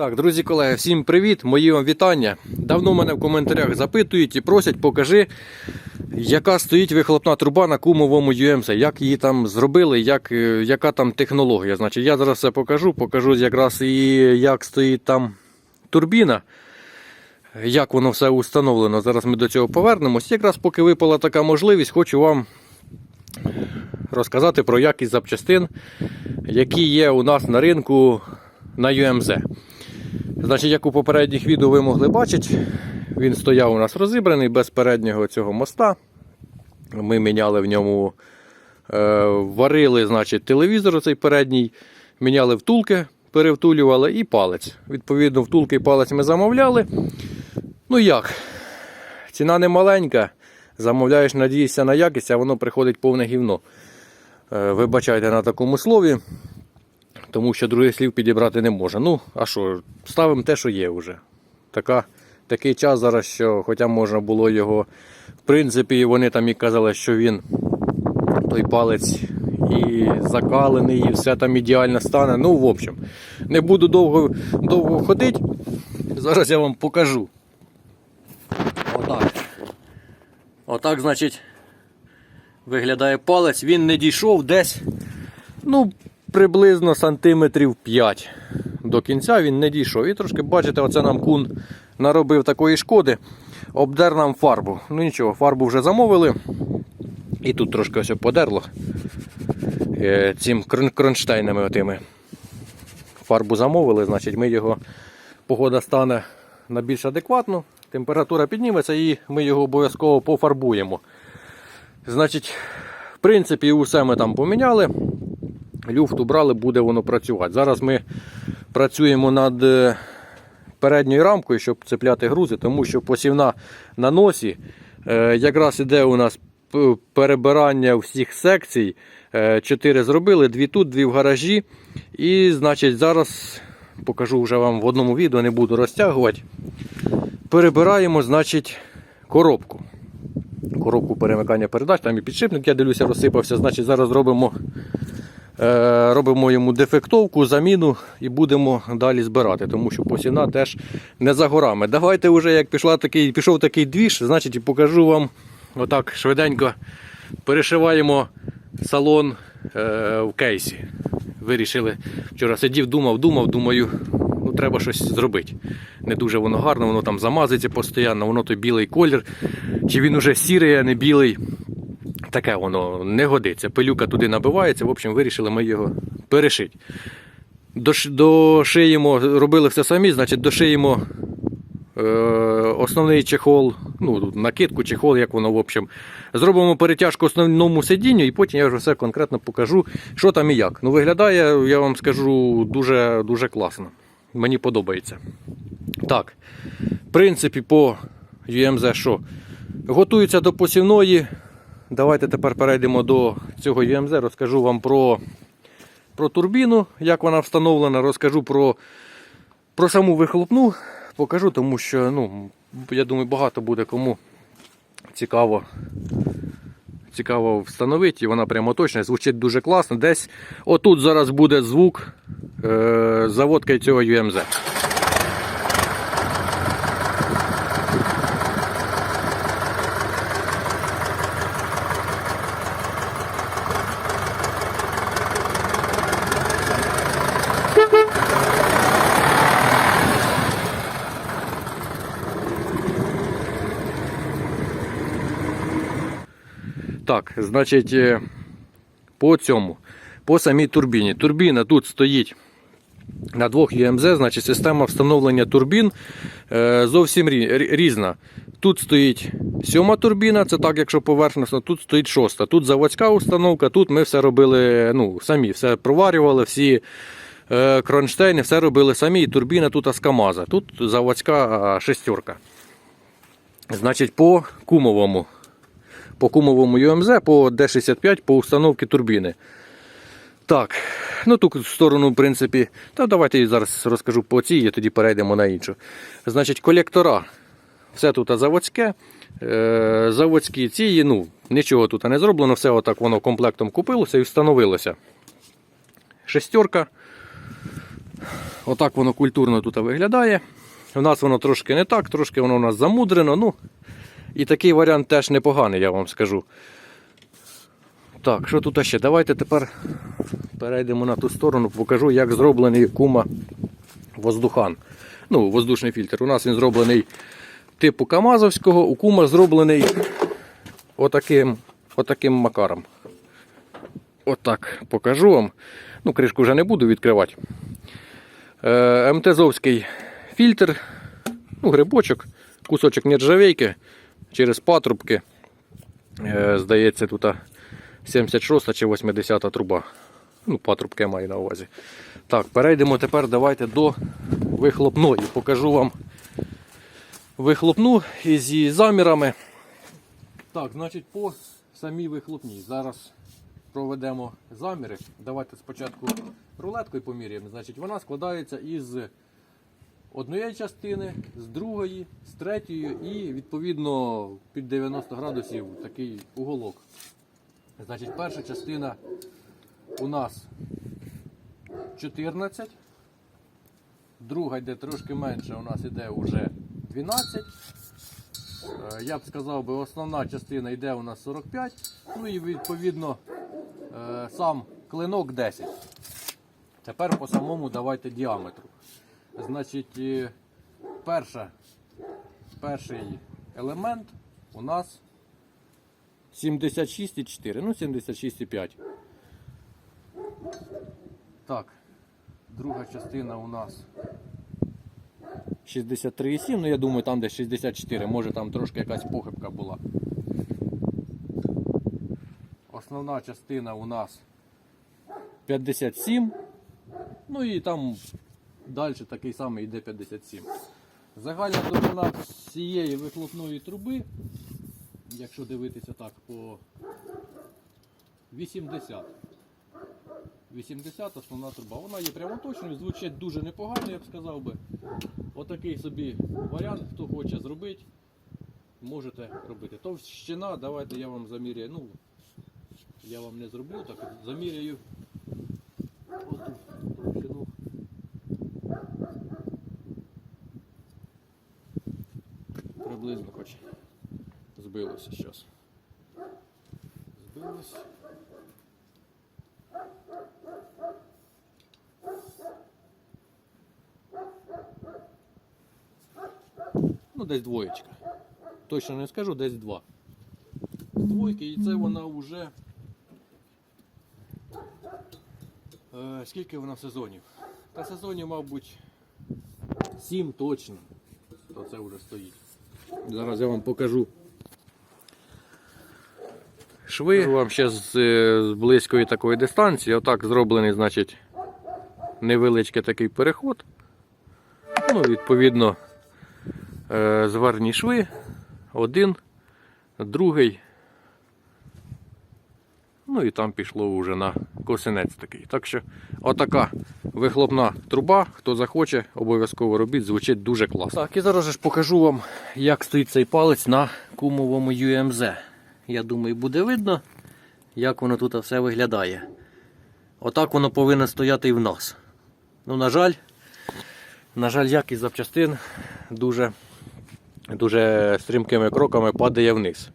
Так, друзі колеги, всім привіт, мої вам вітання. Давно мене в коментарях запитують і просять, покажи, яка стоїть вихлопна труба на кумовому UMC, як її там зробили, як, е, яка там технологія. Значить, я зараз все покажу, покажу якраз і як стоїть там турбіна, як воно все установлено. Зараз ми до цього повернемось. Якраз поки випала така можливість, хочу вам розказати про якість запчастин, які є у нас на ринку на UMZ. Значить, як у попередніх відео ви могли бачити, він стояв у нас розібраний без переднього цього моста. Ми міняли в ньому, е, варили значить, телевізор цей передній, міняли втулки, перевтулювали і палець. Відповідно, втулки і палець ми замовляли. Ну як? Ціна не маленька. Замовляєш, надієшся на якість, а воно приходить повне гівно. Е, вибачайте на такому слові тому що других слів підібрати не можна. Ну, а що, ставимо те, що є вже. Така, такий час зараз, що хоча можна було його. В принципі, вони там і казали, що він той палець і закалений, і все там ідеально стане. Ну, в общем, не буду довго, довго ходити. Зараз я вам покажу. Отак. Отак, значить, виглядає палець. Він не дійшов десь. Ну, приблизно сантиметрів 5 до кінця він не дійшов. І трошки, бачите, оце нам кун наробив такої шкоди. Обдер нам фарбу. Ну нічого, фарбу вже замовили. І тут трошки ось подерло е, цим кронштейнами отими. Фарбу замовили, значить ми його, погода стане на більш адекватну, температура підніметься і ми його обов'язково пофарбуємо. Значить, в принципі, усе ми там поміняли люфт убрали, буде воно працювати. Зараз ми працюємо над е, передньою рамкою, щоб цепляти грузи, тому що посівна на носі е, якраз іде у нас перебирання всіх секцій. Е, Чотири зробили, дві тут, дві в гаражі. І значить зараз покажу вже вам в одному відео, не буду розтягувати. Перебираємо, значить, коробку. Коробку перемикання передач, там і підшипник, я дивлюся, розсипався. Значить, зараз зробимо робимо йому дефектовку, заміну і будемо далі збирати, тому що посівна теж не за горами. Давайте вже як пішла такий, пішов такий двіж, значить покажу вам отак швиденько перешиваємо салон е, в кейсі. Вирішили вчора сидів, думав, думав, думаю, ну треба щось зробити. Не дуже воно гарно, воно там замазується постійно, воно той білий колір. Чи він уже сірий, а не білий. Таке воно не годиться. Пилюка туди набивається. В общем, вирішили ми його перешити. Дош- Дошиємо, робили все самі, значить, дошиємо е, основний чехол, ну, накидку, чехол, як воно, в общем. Зробимо перетяжку основному сидінню, і потім я вже все конкретно покажу, що там і як. Ну, виглядає, я вам скажу, дуже, дуже класно. Мені подобається. Так, в принципі, по UMZ що? Готується до посівної. Давайте тепер перейдемо до цього UMZ. Розкажу вам про, про турбіну, як вона встановлена, розкажу про, про саму вихлопну. Покажу, тому що ну, я думаю, багато буде кому цікаво. Цікаво встановити, і вона прямо точна, звучить дуже класно. Десь отут зараз буде звук е, заводки цього UMZ. Так, значить, е, по цьому, по самій турбіні. Турбіна тут стоїть на двох UMZ, значить система встановлення турбін е, зовсім рі- рі- різна. Тут стоїть сьома турбіна, це так, якщо поверхностно, тут стоїть шоста. Тут заводська установка, тут ми все робили ну, самі, все проварювали, всі е, кронштейни, все робили самі. І турбіна тут Аскамаза. Тут заводська шестерка. Значить, по кумовому по кумовому UMZ, по D65 по установці турбіни. Так, ну тут в сторону, в принципі, та давайте зараз розкажу по цій, і тоді перейдемо на іншу. Значить, колектора. Все тут заводське. Е, заводські ці, ну, нічого тут не зроблено, все отак воно комплектом купилося і встановилося. Шестерка. Отак воно культурно тут виглядає. У нас воно трошки не так, трошки воно у нас замудрено. Ну, і такий варіант теж непоганий, я вам скажу. Так, що тут ще? Давайте тепер перейдемо на ту сторону, покажу, як зроблений кума воздухан. Ну, воздушний фільтр. У нас він зроблений типу Камазовського, у кума зроблений отаким, отаким макаром. Отак покажу вам. Ну, кришку вже не буду відкривати. Е, МТЗовський фільтр, ну, грибочок, кусочок нержавейки через патрубки. Е, здається, тут 76 чи 80 труба. Ну, патрубки я маю на увазі. Так, перейдемо тепер давайте до вихлопної. Покажу вам вихлопну із її замірами. Так, значить, по самій вихлопній. Зараз проведемо заміри. Давайте спочатку рулеткою поміряємо. Значить, вона складається із однієї частини, з другої, з третьої і відповідно під 90 градусів такий уголок. Значить, перша частина у нас 14. Друга йде трошки менше, у нас йде вже 12. Е, Я б сказав, основна частина йде у нас 45. Ну і відповідно е, сам клинок 10. Тепер по самому давайте діаметру. Значить, перша, перший елемент у нас 76,4, ну 76,5. Так, друга частина у нас 63,7, ну я думаю, там десь 64, може там трошки якась похибка була. Основна частина у нас 57, ну і там далі такий самий йде 57. Загальна довжина цієї вихлопної труби, якщо дивитися так, по 80. 80 основна труба. Вона є прямоточною, звучить дуже непогано, я б сказав би. Отакий собі варіант, хто хоче зробити, можете робити. Товщина, давайте я вам заміряю. Ну, я вам не зроблю, так заміряю оту Приблизно хоч збилося зараз. Збилось. Ну, десь двоєчка. Точно не скажу, десь два. Двойки, і це вона вже. Е, скільки вона сезонів? Та сезонів, мабуть, сім точно. То це вже стоїть. Зараз я вам покажу. Шви вам ще з, е, з близької такої дистанції. Отак зроблений, значить, невеличкий такий переход. Ну, відповідно, е, зварні шви. Один, другий. Ну і там пішло вже на косинець такий. Так що отака вихлопна труба. Хто захоче, обов'язково робіть, звучить дуже класно. Так, і зараз ж покажу вам, як стоїть цей палець на кумовому UMZ. Я думаю, буде видно, як воно тут все виглядає. Отак воно повинно стояти і в нас. Ну, на жаль, на жаль, якість запчастин дуже, дуже стрімкими кроками падає вниз.